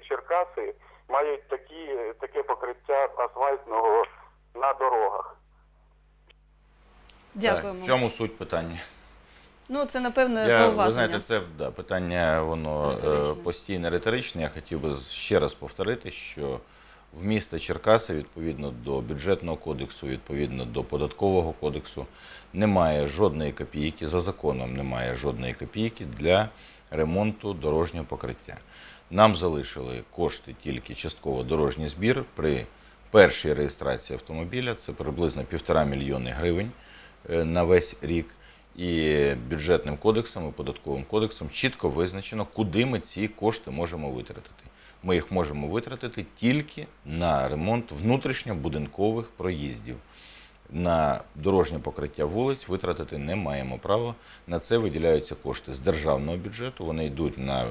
Черкаси мають такі, таке покриття асфальтного на дорогах. Дякуємо. Так, в чому суть питання? Ну, це напевне Я, зауваження. ви знаєте, це да, питання воно Риторичне. е, постійно риторичне. Я хотів би ще раз повторити, що в місто Черкаси, відповідно до бюджетного кодексу, відповідно до податкового кодексу, немає жодної копійки, за законом немає жодної копійки для ремонту дорожнього покриття. Нам залишили кошти тільки частково дорожній збір при першій реєстрації автомобіля. Це приблизно півтора мільйони гривень е, на весь рік. І бюджетним кодексом і податковим кодексом чітко визначено, куди ми ці кошти можемо витратити. Ми їх можемо витратити тільки на ремонт внутрішньобудинкових проїздів. На дорожнє покриття вулиць витратити не маємо права. На це виділяються кошти з державного бюджету. Вони йдуть на, е,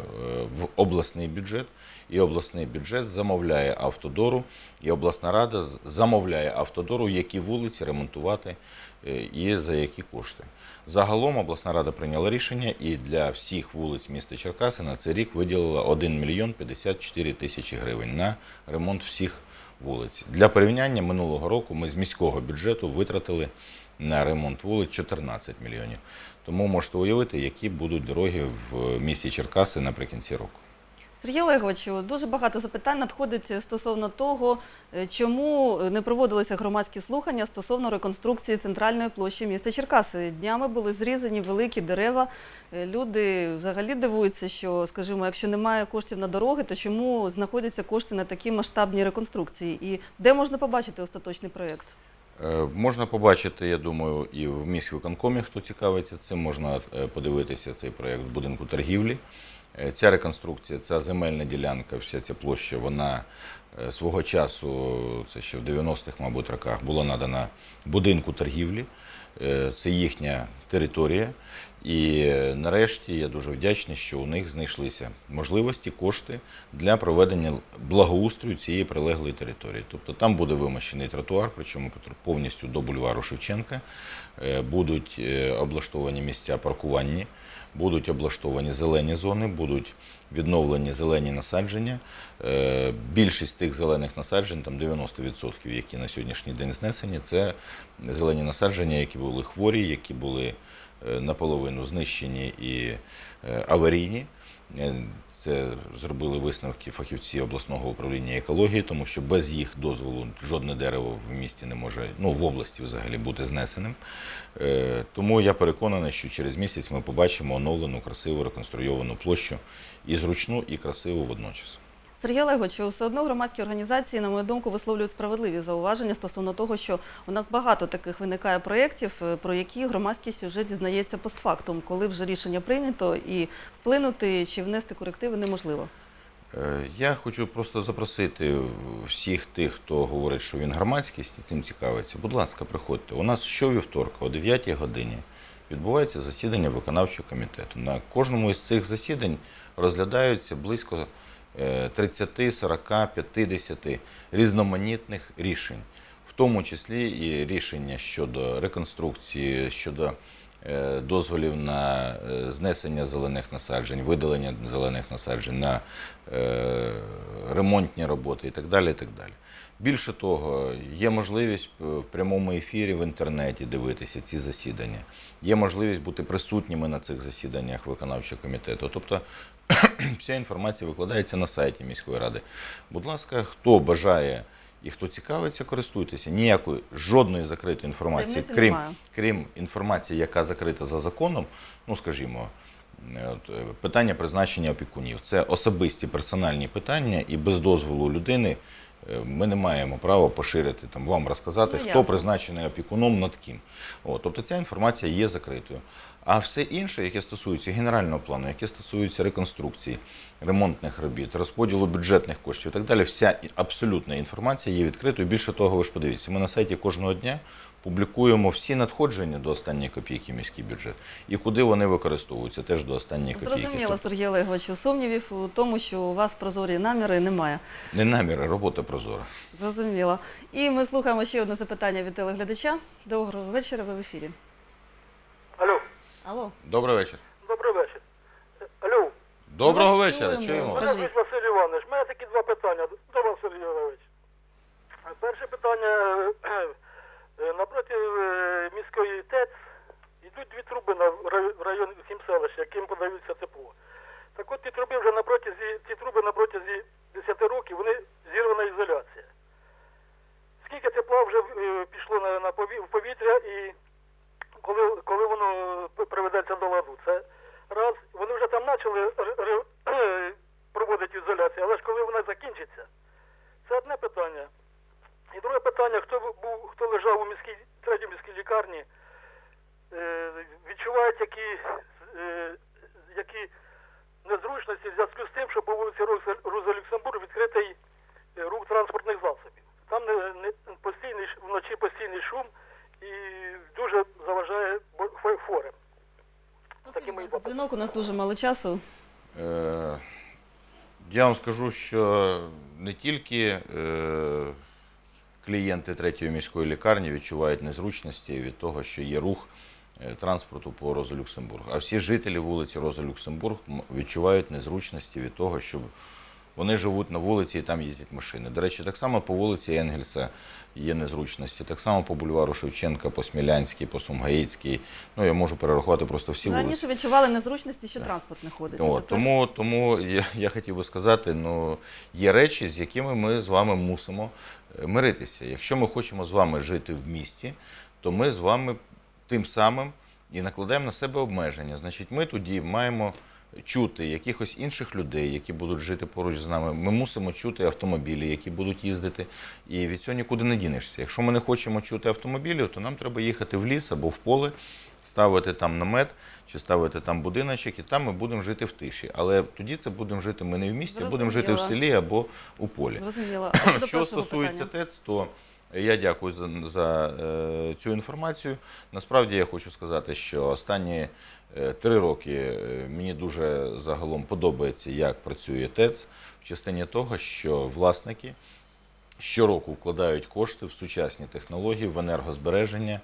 в обласний бюджет, і обласний бюджет замовляє автодору, і обласна рада замовляє автодору, які вулиці ремонтувати е, і за які кошти. Загалом обласна рада прийняла рішення і для всіх вулиць міста Черкаси на цей рік виділила 1 мільйон 54 тисячі гривень на ремонт всіх вулиць. Для порівняння минулого року ми з міського бюджету витратили на ремонт вулиць 14 мільйонів. Тому можете уявити, які будуть дороги в місті Черкаси наприкінці року. Сергій Олеговичу, дуже багато запитань надходить стосовно того, е, чому не проводилися громадські слухання стосовно реконструкції центральної площі міста Черкаси. Днями були зрізані великі дерева. Е, Люди взагалі дивуються, що, скажімо, якщо немає коштів на дороги, то чому знаходяться кошти на такі масштабні реконструкції? І де можна побачити остаточний проєкт? Е, Можна побачити, я думаю, і в міськвиконкомі, хто цікавиться цим, можна е, подивитися цей проєкт в будинку торгівлі. Е, Ця реконструкція, ця земельна ділянка, вся ця площа, вона е, свого часу, це ще в 90-х, мабуть, роках, була надана будинку торгівлі. Е, Це їхня територія. І нарешті я дуже вдячний, що у них знайшлися можливості, кошти для проведення благоустрою цієї прилеглої території. Тобто там буде вимощений тротуар, причому повністю до бульвару Шевченка. Е, Будуть е, облаштовані місця паркування, будуть облаштовані зелені зони, будуть відновлені зелені насадження. Е, Більшість тих зелених насаджень, там 90%, які на сьогоднішній день знесені, це зелені насадження, які були хворі, які були наполовину знищені і е, аварійні. Е, Це зробили висновки фахівці обласного управління екології, тому що без їх дозволу жодне дерево в місті не може, ну в області взагалі бути знесеним. Е, Тому я переконаний, що через місяць ми побачимо оновлену, красиву, реконструйовану площу і зручну, і красиву водночас. Сергій Олеговичу, все одно громадські організації, на мою думку, висловлюють справедливі зауваження стосовно того, що у нас багато таких виникає проєктів, е, про які громадськість вже дізнається постфактум, коли вже рішення прийнято і вплинути чи внести корективи неможливо. Е, Я хочу просто запросити всіх тих, хто говорить, що він громадськість і цим цікавиться. Будь ласка, приходьте. У нас щовівторка о 9 годині відбувається засідання виконавчого комітету. На кожному із цих засідань розглядаються близько 30, 40, 50 різноманітних рішень, в тому числі і рішення щодо реконструкції, щодо дозволів на е, знесення зелених насаджень, видалення зелених насаджень, на е, ремонтні роботи і так далі. І так далі. Більше того, є можливість е, в прямому ефірі в інтернеті дивитися ці засідання. Є можливість бути присутніми на цих засіданнях виконавчого комітету. Тобто вся інформація викладається на сайті міської ради. Будь ласка, хто бажає і хто цікавиться, користуйтеся. Ніякої жодної закритої інформації, Таємниці крім, немає. крім інформації, яка закрита за законом, ну скажімо. е, от, е, Питання призначення опікунів це особисті персональні питання, і без дозволу людини ми не маємо права поширити там вам розказати, Ну, хто ясно. призначений опікуном над ким. От, тобто ця інформація є закритою. А все інше, яке стосується генерального плану, яке стосується реконструкції, ремонтних робіт, розподілу бюджетних коштів і так далі, вся абсолютна інформація є відкритою. Більше того, ви ж подивіться, ми на сайті кожного дня публікуємо всі надходження до останньої копійки міський бюджет і куди вони використовуються теж до останньої копійки. Зрозуміло, Тобто Сергій Олеговичу, сумнівів у тому, що у вас прозорі наміри немає. не наміри, робота прозора. Зрозуміло. І ми слухаємо ще одне запитання від телеглядача. Доброго вечора, ви в ефірі. Алло, Алло. Добрий вечір. добрий вечір. Е, Алло, Доброго вечора, чуємо. Мене Василь Іванович. У мене такі два питання до вас, Сергій Іванович. Перше питання. Е, Напроти е, міської ТЕЦ йдуть дві труби на район сім селищ, яким подаються тепло. Так от ті труби вже на протязі, ті труби на протязі 10 років, вони зірвана ізоляція. Скільки тепла вже е, пішло на, на в повітря і коли, коли воно приведеться до ладу? Це раз. Вони вже там почали проводити ізоляцію, але ж коли вона закінчиться, це одне питання. І друге питання, хто був, хто лежав у міській третій міській лікарні, е, відчувають які, е, які незручності в зв'язку з тим, що по вулиці Роза- Роза Люксембург відкритий е, рух транспортних засобів. Там не, не постійний ш- вночі постійний шум і дуже заважає бо- фо- форам. Такі мої За дзвінок у нас дуже мало часу. Е, Я вам скажу, що не тільки е, клієнти третьої міської лікарні відчувають незручності від того, що є рух е, транспорту по Роза Люксембург, а всі жителі вулиці Роза Люксембург відчувають незручності від того, що вони живуть на вулиці і там їздять машини. До речі, так само по вулиці Енгельса є незручності, так само по бульвару Шевченка, по Смілянській, по Сумгаїцькій. Ну, я можу перерахувати просто всі вулиці. Раніше відчували незручності, що транспорт не ходить. О, тому тому я, я хотів би сказати, ну є речі, з якими ми з вами мусимо миритися. Якщо ми хочемо з вами жити в місті, то ми з вами тим самим і накладаємо на себе обмеження. Значить, ми тоді маємо чути якихось інших людей, які будуть жити поруч з нами. Ми мусимо чути автомобілі, які будуть їздити, і від цього нікуди не дінешся. Якщо ми не хочемо чути автомобілів, то нам треба їхати в ліс або в поле, ставити там намет чи ставити там будиночок, і там ми будемо жити в тиші. Але тоді це будемо жити ми не в місті, а будемо жити в селі або у полі. Зрозуміло. Що стосується? ТЕЦ, то я дякую за, за е, цю інформацію. Насправді я хочу сказати, що останні е, три роки е, мені дуже загалом подобається, як працює ТЕЦ в частині того, що власники щороку вкладають кошти в сучасні технології, в енергозбереження,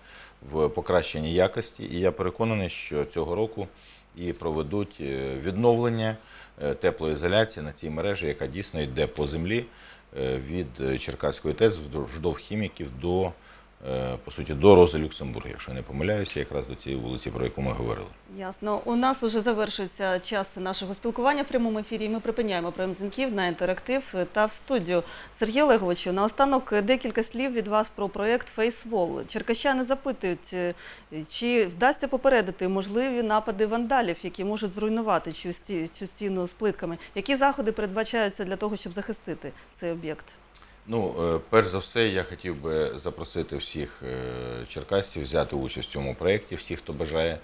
в покращенні якості. І я переконаний, що цього року і проведуть е, відновлення е, теплоізоляції на цій мережі, яка дійсно йде по землі е, від Черкаської ТЕЦ вздовж хіміків до, по суті, до Рози Люксембурга, якщо не помиляюся, якраз до цієї вулиці, про яку ми говорили. Ясно. У нас вже завершується час нашого спілкування в прямому ефірі. і Ми припиняємо прийом дзвінків на інтерактив та в студію. Сергій Олеговичу, наостанок декілька слів від вас про проєкт FaceWall. Черкащани запитують, е, чи вдасться попередити можливі напади вандалів, які можуть зруйнувати цю стіну з плитками. Які заходи передбачаються для того, щоб захистити цей об'єкт? Ну, е, перш за все, я хотів би запросити всіх е, черкасців взяти участь в цьому проєкті, всіх, хто бажає.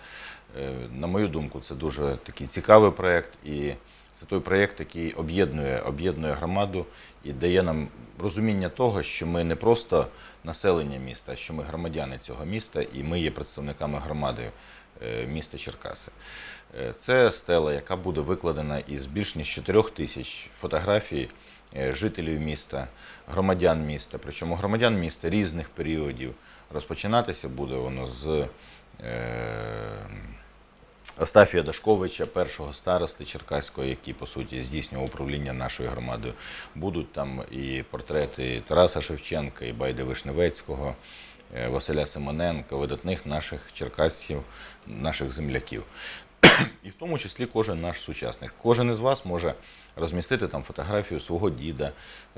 Е, На мою думку, це дуже такий цікавий проєкт, і це той проєкт, який об'єднує, об'єднує громаду і дає нам розуміння того, що ми не просто населення міста, а що ми громадяни цього міста, і ми є представниками громади міста Черкаси. Це стела, яка буде викладена із більш ніж 4 тисяч фотографій жителів міста, громадян міста, причому громадян міста різних періодів. Розпочинатися буде воно з е, Остафія Дашковича, першого старости Черкаського, який по суті здійснював управління нашою громадою. Будуть там і портрети Тараса Шевченка, і Байди Вишневецького, е, Василя Симоненка, видатних наших черкасців, наших земляків. І в тому числі кожен наш сучасник. Кожен із вас може розмістити там фотографію свого діда,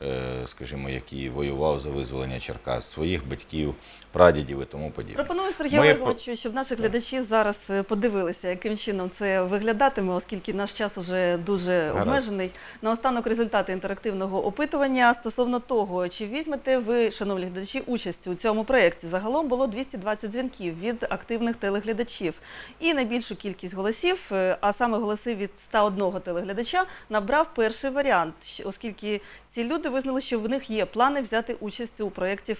е, скажімо, який воював за визволення Черкас, своїх батьків, прадідів і тому подібне. Пропоную Сергію Ми Олеговичу, щоб наші глядачі зараз е, подивилися, яким чином це виглядатиме, оскільки наш час уже дуже обмежений. Наостанок результати інтерактивного опитування стосовно того, чи візьмете ви, шановні глядачі, участь у цьому проєкті. Загалом було 220 дзвінків від активних телеглядачів. І найбільшу кількість голосів, е, а саме голоси від 101 телеглядача, набрав перший варіант, оскільки ці люди визнали, що в них є плани взяти участь у проєкті.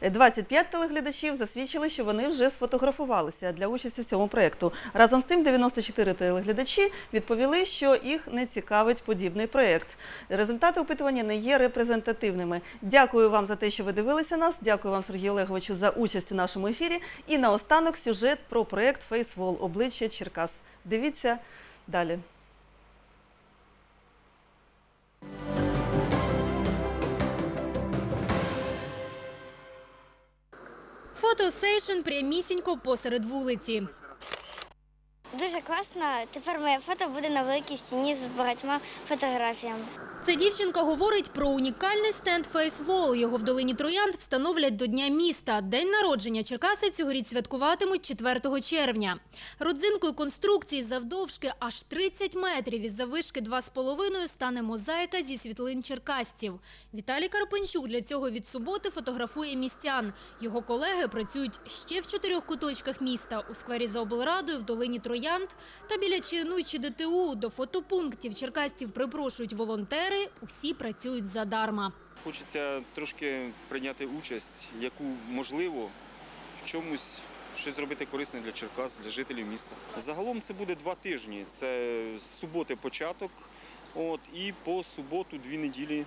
Е, 25 телеглядачів засвідчили, що вони вже сфотографувалися для участі в цьому проєкту. Разом з тим, 94 телеглядачі відповіли, що їх не цікавить подібний проєкт. Результати опитування не є репрезентативними. Дякую вам за те, що ви дивилися нас. Дякую вам, Сергію Олеговичу, за участь у нашому ефірі. І наостанок сюжет про проєкт FaceWall обличчя Черкас. Дивіться далі. Фотосейшн прямісінько посеред вулиці. Дуже класно. Тепер моє фото буде на великій стіні з багатьма фотографіями. Ця дівчинка говорить про унікальний стенд Фейсвол. Його в долині Троянд встановлять до Дня міста. День народження Черкаси цьогоріч святкуватимуть 4 червня. Родзинкою конструкції завдовжки аж 30 метрів із завишки 2,5 стане мозаїка зі світлин черкасців. Віталій Карпенчук для цього від суботи фотографує містян. Його колеги працюють ще в чотирьох куточках міста – у сквері за облрадою, в долині Троянд та біля Чиянуйчі ДТУ. До фотопунктів черкасців припрошують волонтери. Усі працюють задарма. Хочеться трошки прийняти участь, яку можливо в чомусь щось зробити корисне для Черкас, для жителів міста. Загалом це буде два тижні. Це з суботи початок, от і по суботу дві неділі